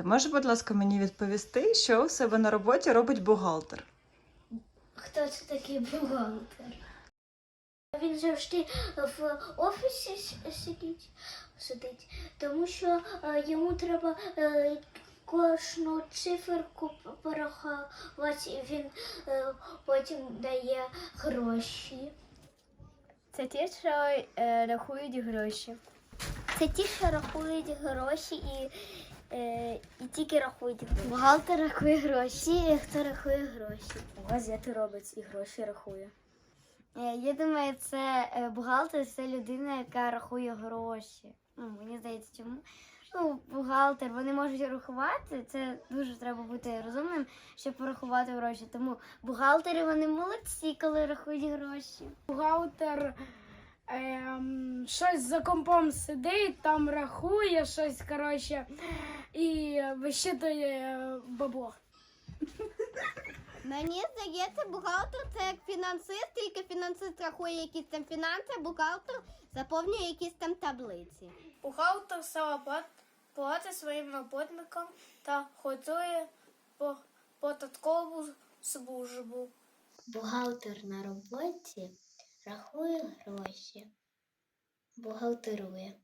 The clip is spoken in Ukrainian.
Ти можеш, будь ласка, мені відповісти, що у себе на роботі робить бухгалтер? Хто це такий бухгалтер? Він завжди в офісі с- сидить, сидить тому що е, йому треба е, кожну циферку порахувати, і він е, потім дає гроші. Це ті, що е, рахують гроші. Це ті, що рахують гроші і, і тільки рахують гроші. Бухгалтер рахує гроші. Хто рахує гроші. Газети робить і гроші рахує. Е, Я думаю, це е, бухгалтер це людина, яка рахує гроші. Ну, мені здається, чому. Ну, бухгалтер, вони можуть рахувати. Це дуже треба бути розумним, щоб порахувати гроші. Тому бухгалтери вони молодці, коли рахують гроші. бухгалтер ем, щось за компом сидить, там рахує щось, коротше, і вищитує е, бабло. Мені здається, бухгалтер це як фінансист, тільки фінансист рахує якісь там фінанси, а бухгалтер заповнює якісь там таблиці. Бухгалтер стала платить своїм роботникам та готує податкову службу. Бухгалтер на роботі рахує гроші, бухгалтерує.